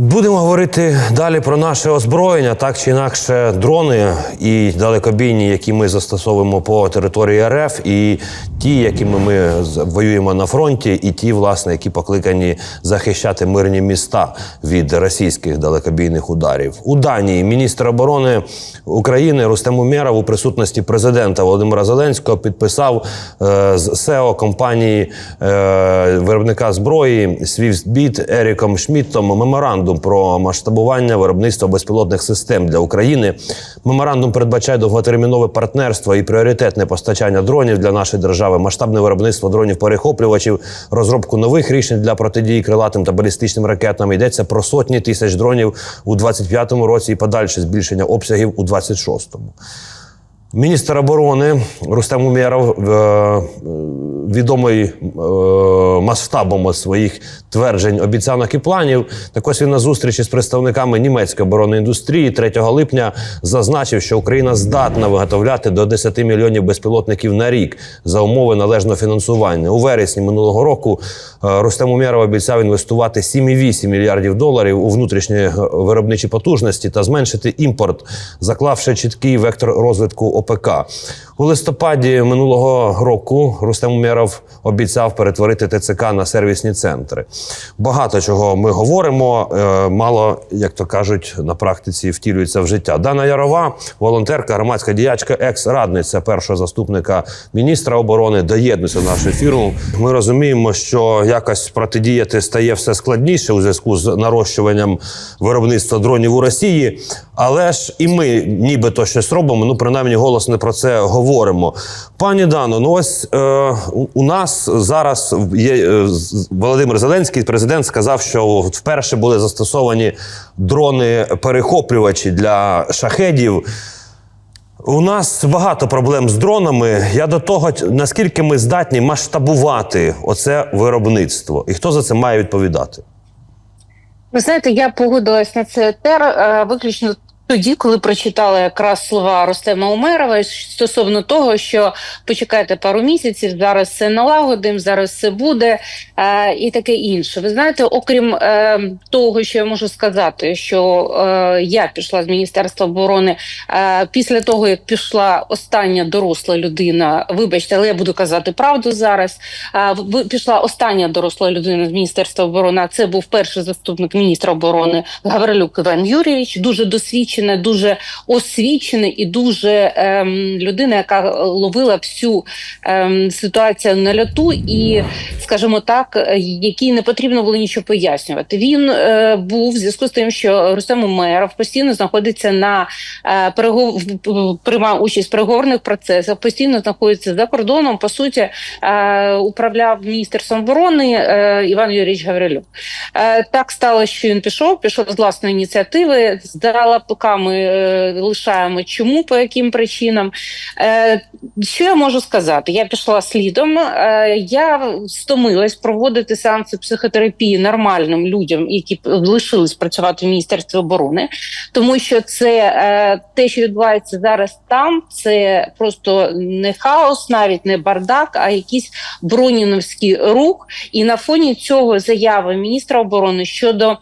Будемо говорити далі про наше озброєння, так чи інакше, дрони і далекобійні, які ми застосовуємо по території РФ, і ті, якими ми воюємо на фронті, і ті, власне, які покликані захищати мирні міста від російських далекобійних ударів. У Данії міністр оборони України Рустем Умєров у присутності президента Володимира Зеленського підписав е, з СЕО компанії е, виробника зброї Свівбіт Еріком Шмідтом меморандум про масштабування виробництва безпілотних систем для України. Меморандум передбачає довготермінове партнерство і пріоритетне постачання дронів для нашої держави, масштабне виробництво дронів перехоплювачів, розробку нових рішень для протидії крилатим та балістичним ракетам. Йдеться про сотні тисяч дронів у 25-му році і подальше збільшення обсягів у 26-му. Міністр оборони Рустем Умєров, е, відомий е, масштабом своїх тверджень, обіцянок і планів. Так ось він на зустрічі з представниками німецької оборонної індустрії 3 липня зазначив, що Україна здатна виготовляти до 10 мільйонів безпілотників на рік за умови належного фінансування. У вересні минулого року е, Рустем Умєров обіцяв інвестувати 7,8 мільярдів доларів у внутрішні виробничі потужності та зменшити імпорт, заклавши чіткий вектор розвитку ОПК. У листопаді минулого року Рустем Умєров обіцяв перетворити ТЦК на сервісні центри. Багато чого ми говоримо, е, мало, як то кажуть, на практиці втілюється в життя. Дана Ярова, волонтерка, громадська діячка, екс-радниця першого заступника міністра оборони, доєднується до нашого ефіру. Ми розуміємо, що якось протидіяти стає все складніше у зв'язку з нарощуванням виробництва дронів у Росії. Але ж і ми нібито щось робимо. Ну принаймні голосно про це говоримо. Пані Дано, ну ось е, у- нас зараз є е, Володимир Зеленський, президент, сказав, що вперше були застосовані дрони-перехоплювачі для шахедів. У нас багато проблем з дронами. Я до того, наскільки ми здатні масштабувати оце виробництво, і хто за це має відповідати? Ви знаєте, я погодилась на цей етер е, виключно тоді, коли прочитала якраз слова Ростема Умерова стосовно того, що почекайте пару місяців, зараз все налагодимо, зараз все буде е, і таке інше. Ви знаєте, окрім е, того, що я можу сказати, що е, я пішла з міністерства оборони е, після того, як пішла остання доросла людина. Вибачте, але я буду казати правду зараз. Е, пішла остання доросла людина з міністерства оборони. А це був перший заступник міністра оборони Гаврилюк Іван Юрійович. Дуже досвідчений, дуже освічений і дуже ем, людина, яка ловила всю ем, ситуацію на льоту, і, скажімо так, якій не потрібно було нічого пояснювати. Він е, був в зв'язку з тим, що Рустем Умеров постійно знаходиться на е, перегов... приймав участь в переговорних процесах, постійно знаходиться за кордоном. По суті, е, управляв міністерством оборони е, Іван Юрійович Гаврилюк. Е, так сталося, що він пішов, пішов з власної ініціативи. Здала поки ми е, лишаємо чому, по яким причинам. Е, що я можу сказати? Я пішла слідом. Е, я стомилась проводити сеанси психотерапії нормальним людям, які лишились працювати в міністерстві оборони, тому що це те, що відбувається зараз там, це просто не хаос, навіть не бардак, а якийсь броніновський рух. І на фоні цього заяви міністра оборони щодо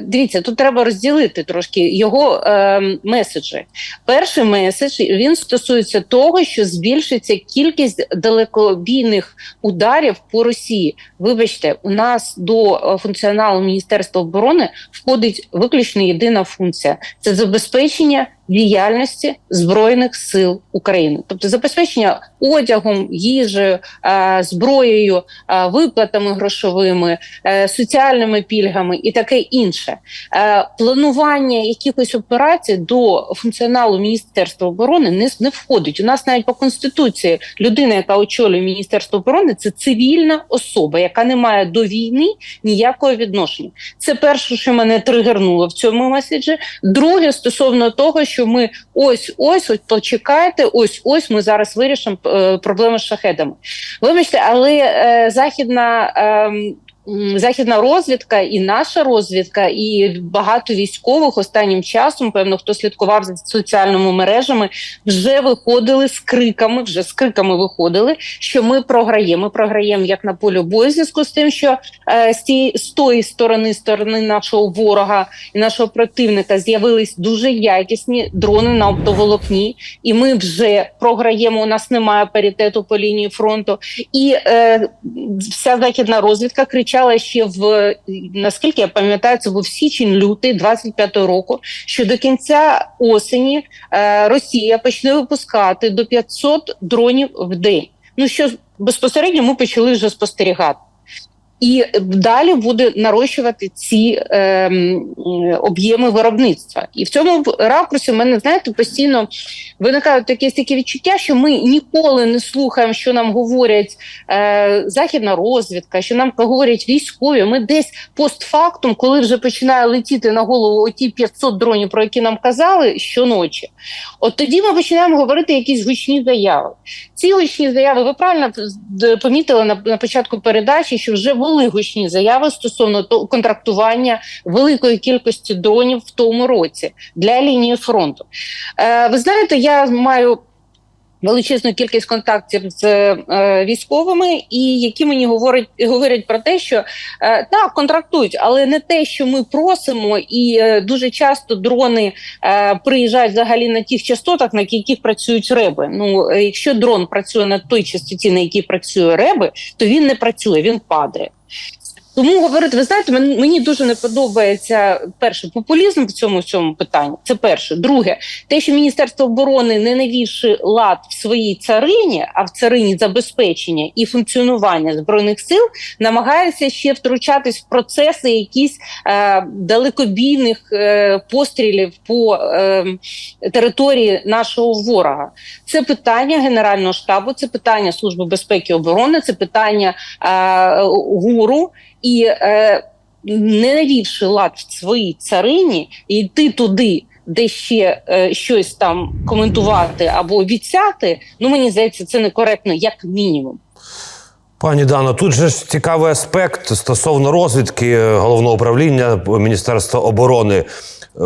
дивіться, тут треба розділити трошки його е, меседжі. Перший меседж він стосується того, що збільшиться кількість далекобійних ударів по Росії. Вибачте, у нас до е, функціоналу Міністерства оборони входить виключно єдина функція це забезпечення діяльності збройних сил України, тобто забезпечення одягом, їжею, е, зброєю, е, виплатами грошовими, е, соціальними пільгами і таке інше. Планування якихось операцій до функціоналу Міністерства оборони не, не входить. У нас навіть по конституції людина, яка очолює Міністерство оборони, це цивільна особа, яка не має до війни ніякого відношення. Це перше, що мене тригернуло в цьому меседжі. Друге, стосовно того, що ми ось ось ось почекайте, ось ось ми зараз вирішимо е, проблеми з шахедами. Вибачте, але е, західна. м, західна розвідка, і наша розвідка, і багато військових останнім часом, певно, хто слідкував за соціальними мережами, вже виходили з криками, вже з криками виходили, що ми програємо. Ми програємо як на полі бою в зв'язку з тим, що е, з тієї з тої сторони сторони нашого ворога і нашого противника з'явились дуже якісні дрони на оптоволокні, і ми вже програємо. У нас немає паритету по лінії фронту. І е, вся західна розвідка кричала ще в наскільки я пам'ятаю, це був січень-лютий 25-го року. Що до кінця осені е, Росія почне випускати до 500 дронів в день. Ну що безпосередньо ми почали вже спостерігати. І далі буде нарощувати ці е, об'єми виробництва. І в цьому ракурсі в мене, знаєте, постійно виникають якісь такі відчуття, що ми ніколи не слухаємо, що нам говорять е, західна розвідка, що нам говорять військові. Ми десь постфактум, коли вже починає летіти на голову оті 500 дронів, про які нам казали щоночі, от тоді ми починаємо говорити якісь гучні заяви. Ці гучні заяви, ви правильно помітили на, на початку передачі, що вже були гучні заяви стосовно то, контрактування великої кількості дронів в тому році для лінії фронту. Е, ви знаєте, я маю. Величезну кількість контактів з е, військовими, і які мені говорять говорять про те, що е, так контрактують, але не те, що ми просимо, і е, дуже часто дрони е, приїжджають взагалі на тих частотах, на яких працюють реби. Ну е, якщо дрон працює на той частоті, на якій працює реби, то він не працює, він падає. Тому говорити, ви знаєте, мені дуже не подобається перше популізм в цьому цьому питанні. Це перше. Друге, те, що Міністерство оборони не навівши лад в своїй царині, а в царині забезпечення і функціонування збройних сил, намагається ще втручатись в процеси якісь е, далекобійних е, пострілів по е, території нашого ворога. Це питання Генерального штабу, це питання Служби безпеки і оборони, це питання е, ГУРу і е, не навівши лад в своїй царині і йти туди. Де ще е, щось там коментувати або обіцяти, ну мені здається, це некоректно, як мінімум. Пані Дано, тут же ж цікавий аспект стосовно розвідки е, головного управління Міністерства оборони. Е,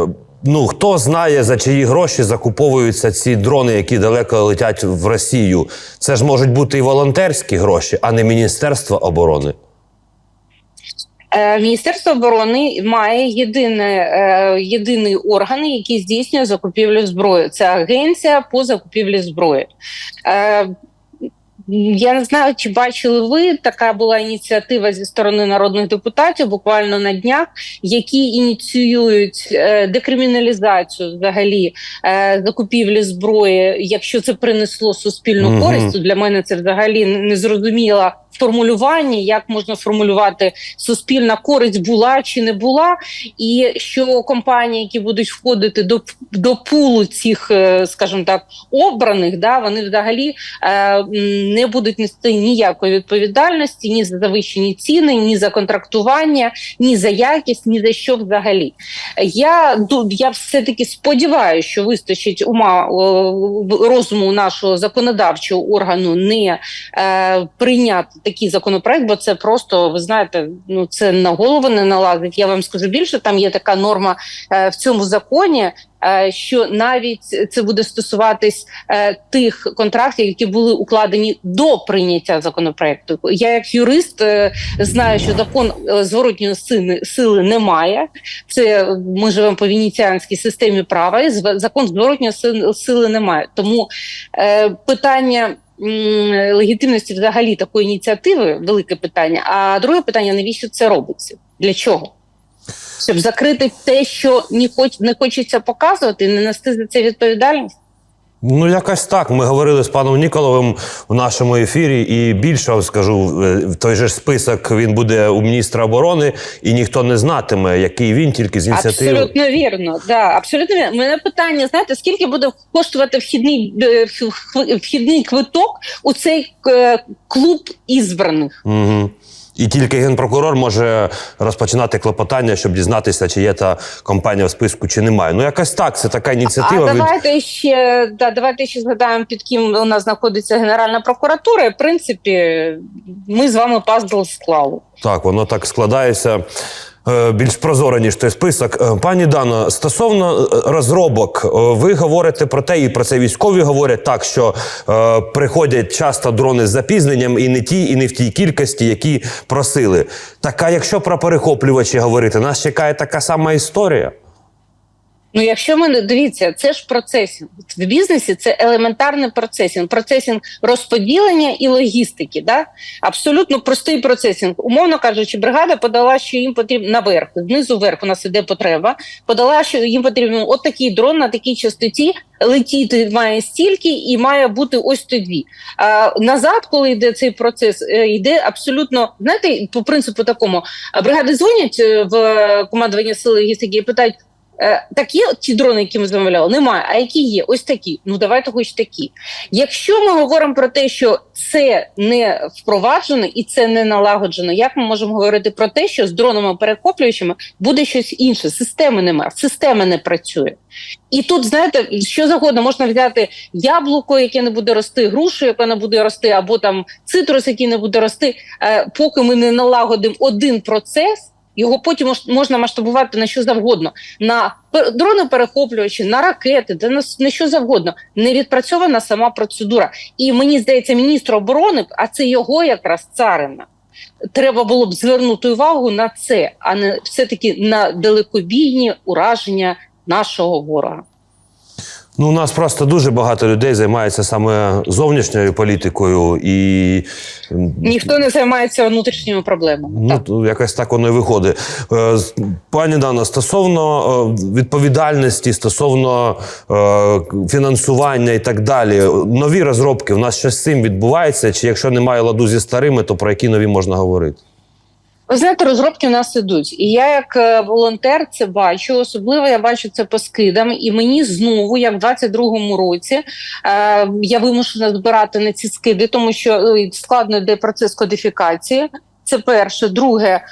Ну хто знає за чиї гроші закуповуються ці дрони, які далеко летять в Росію. Це ж можуть бути і волонтерські гроші, а не Міністерство оборони. Е, Міністерство оборони має єдине, е, єдиний орган, який здійснює закупівлю зброї. Це агенція по закупівлі зброї. Е, я не знаю, чи бачили ви, така була ініціатива зі сторони народних депутатів буквально на днях, які ініціюють декриміналізацію взагалі закупівлі зброї, якщо це принесло суспільну користь. то Для мене це взагалі незрозуміло формулювання, як можна формулювати суспільна користь була чи не була, і що компанії, які будуть входити до, до пулу цих, е, скажімо так, обраних, да, вони взагалі е, не будуть нести ніякої відповідальності ні за завищені ціни, ні за контрактування, ні за якість, ні за що взагалі. Я я все таки сподіваюся, що вистачить ума розуму нашого законодавчого органу не е, прийняти такий законопроект, бо це просто ви знаєте, ну це на голову не налазить. Я вам скажу більше. Там є така норма е, в цьому законі. е, Що навіть це буде стосуватись е, тих контрактів, які були укладені до прийняття законопроекту. Я, як юрист, е, знаю, що закон зворотньої сили, немає. Це ми живемо по венеціанській системі права, і закон зворотньої сили, немає. Тому питання легітимності взагалі такої ініціативи велике питання. А друге питання: навіщо це робиться? Для чого? Щоб закрити те, що не хоч не хочеться показувати, не нести за це відповідальність. Ну, якось так. Ми говорили з паном Ніколовим в нашому ефірі, і більше скажу, е, той же ж список він буде у міністра оборони, і ніхто не знатиме, який він тільки з ініціативи. Абсолютно вірно. Да, абсолютно вірно. У Мене питання: знаєте, скільки буде коштувати вхідний е, вхідний квиток у цей е, клуб ізбраних? Угу. І тільки генпрокурор може розпочинати клопотання, щоб дізнатися, чи є та компанія в списку, чи немає. Ну якось так. Це така ініціатива. А від... давайте ще да, давайте ще згадаємо, під ким у нас знаходиться Генеральна прокуратура. І, в принципі, ми з вами пазл склали. Так, воно так складається. Е, Більш прозоро, ніж той список. Е, Пані Дано, стосовно е, розробок, ви говорите про те, і про це військові говорять так, що приходять часто дрони з запізненням і не ті, і не в тій кількості, які просили. Так а якщо про перехоплювачі говорити, нас чекає така сама історія. Ну, якщо ми дивіться, це ж процесінг в бізнесі. Це елементарний процесінг, процесінг розподілення і логістики. Да? Абсолютно простий процесінг. Умовно кажучи, бригада подала, що їм потрібно наверх, знизу вверх у нас іде потреба. Подала, що їм потрібно от такий дрон на такій частоті. Летіти має стільки і має бути ось тоді. А назад, коли йде цей процес, е, йде абсолютно знаєте, по принципу такому. Бригади дзвонять е, в командування сили логістики і питають. Е, Так є ті дрони, які ми замовляли? Немає. А які є? Ось такі. Ну давайте хоч такі. Якщо ми говоримо про те, що це не впроваджено і це не налагоджено, як ми можемо говорити про те, що з дронами перехоплюючими буде щось інше? Системи немає, система не працює. І тут, знаєте, що завгодно можна взяти яблуко, яке не буде рости, грушу, яка не буде рости, або там цитрус, який не буде рости. Е, поки ми не налагодимо один процес. Його потім можна масштабувати на що завгодно, на дрони перехоплювачі, на ракети, де на, на що завгодно. Не відпрацьована сама процедура. І мені здається, міністр оборони, а це його якраз царина. Треба було б звернути увагу на це, а не все-таки на далекобійні ураження нашого ворога. Ну, у нас просто дуже багато людей займається саме зовнішньою політикою і Ніхто не займається внутрішніми проблемами. Ну, так. якось так воно і виходить. Е, Пані Дана, стосовно е, відповідальності, стосовно е, фінансування і так далі, нові розробки, у нас щось з цим відбувається? Чи якщо немає ладу зі старими, то про які нові можна говорити? Ви знаєте, розробки в нас ідуть, і я як е, волонтер це бачу. Особливо я бачу це по скидам. І мені знову, як в 22-му році, е, я вимушена збирати на ці скиди, тому що е, складно йде процес кодифікації. Це перше, друге,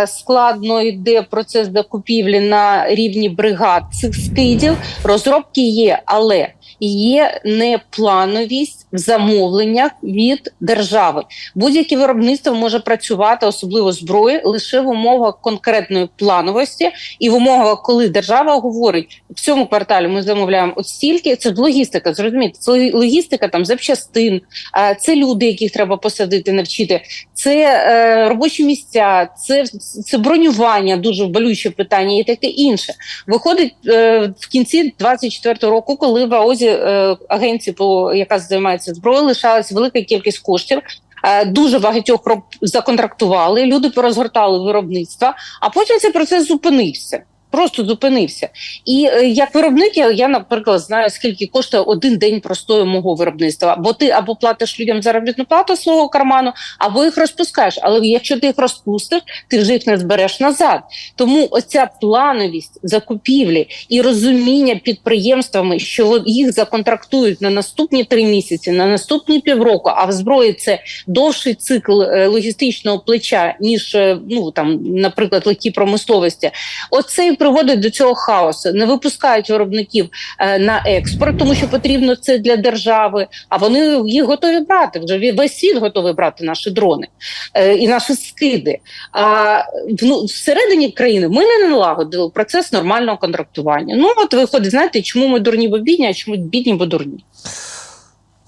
е, складно йде процес закупівлі на рівні бригад цих скидів. Розробки є, але є неплановість в замовленнях від держави. Будь-яке виробництво може працювати, особливо зброї, лише в умовах конкретної плановості і в умовах, коли держава говорить в цьому кварталі ми замовляємо от стільки. Це логістика. Зрозумієте, це логістика там запчастин, е, це люди, яких треба посадити, навчити. Це е, робочі місця, це, це бронювання, дуже болюче питання, і таке інше. Виходить е, в кінці 24-го року, коли в е, агенції, по яка займається зброєю, лишалась велика кількість коштів. Е, Дуже багатьох законтрактували, люди порозгортали виробництва, а потім цей процес зупинився. Просто зупинився. І е, як виробник, я, наприклад, знаю, скільки коштує один день простою мого виробництва. Бо ти або платиш людям заробітну плату свого карману, або їх розпускаєш. Але якщо ти їх розпустиш, ти вже їх не збереш назад. Тому оця плановість закупівлі і розуміння підприємствами, що їх законтрактують на наступні три місяці, на наступні півроку, а в зброї це довший цикл е, логістичного плеча, ніж е, ну там, наприклад, легкі промисловості. Оце і приводить до цього хаосу. Не випускають виробників е, на експорт, тому що потрібно це для держави. А вони їх готові брати. Вже весь світ готовий брати наші дрони е, і наші скиди. А ну, всередині країни ми не налагодили процес нормального контрактування. Ну от виходить, знаєте, чому ми дурні, бо бідні, а чому бідні, бо дурні.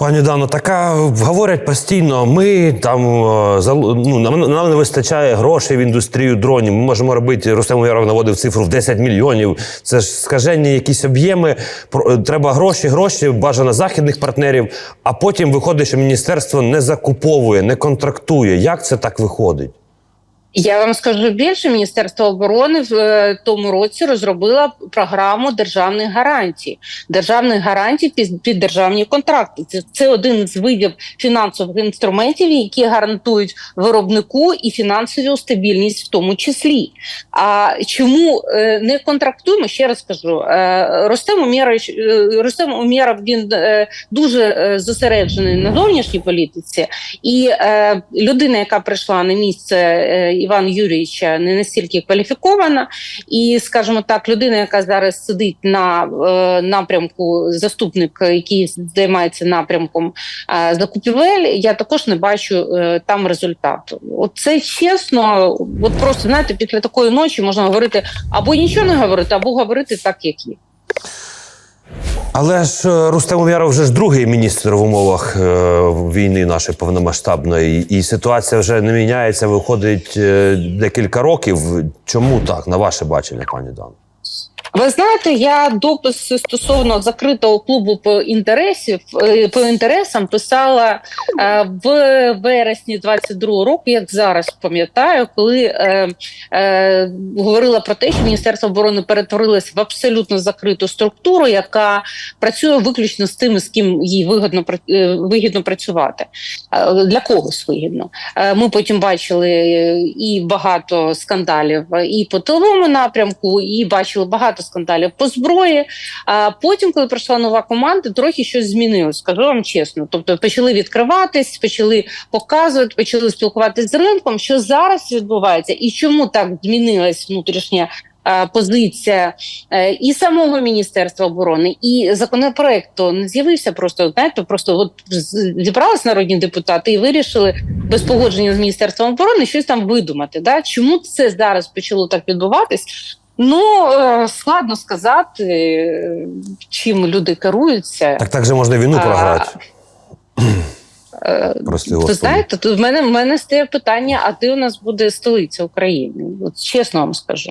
Пані Дано, така говорять постійно. Ми там е, ну, нам, не вистачає грошей в індустрію дронів. Ми можемо робити. Рустем яров наводив цифру в 10 мільйонів. Це ж скажені якісь об'єми. Е, Треба гроші, гроші, бажано західних партнерів. А потім виходить, що міністерство не закуповує, не контрактує. Як це так виходить? Я вам скажу більше, Міністерство оборони в е, тому році розробило програму державних гарантій, державних гарантій під, під державні контракти. Це, це один з видів фінансових інструментів, які гарантують виробнику і фінансову стабільність, в тому числі. А чому е, не контрактуємо? Ще раз кажу, Ростем Умєров, Ростем Умєров він е, дуже е, зосереджений на зовнішній політиці, і людина, яка прийшла на місце Івана Юрійовича, не настільки кваліфікована, і, скажімо так, людина, яка зараз сидить на е, напрямку, заступник, який займається напрямком е, закупівель, я також не бачу е, там результату. От це чесно, от просто знаєте, після такої ночі можна говорити або нічого не говорити, або говорити так, як є. Але ж е, Рустем Умяров вже ж другий міністр в умовах е, війни нашої повномасштабної, і ситуація вже не міняється, виходить е, декілька років. Чому так, на ваше бачення, пані Дано? Ви знаєте, я допис стосовно закритого клубу по інтересів е, по інтересам писала е, в вересні 22-го року, як зараз пам'ятаю, коли е, говорила про те, що Міністерство оборони перетворилось в абсолютно закриту структуру, яка працює виключно з тими, з ким їй вигідно вигідно працювати. Для когось вигідно. Ми потім бачили і багато скандалів і по тиловому напрямку, і бачили багато скандалів по зброї. А потім, коли прийшла нова команда, трохи щось змінилось. Скажу вам чесно. Тобто почали відкриватись, почали показувати, почали спілкуватися з ринком. Що зараз відбувається, і чому так змінилась внутрішня? Позиція е, і самого міністерства оборони, і законопроект то не з'явився просто. Знаєте, просто от зібрались народні депутати і вирішили без погодження з міністерством оборони щось там видумати. Да? Чому це зараз почало так відбуватись? Ну е, складно сказати, е, чим люди керуються. Так так же можна війну програти. Е, Прости, Ви знаєте, тут в мене в мене стає питання: а де у нас буде столиця України? От чесно вам скажу.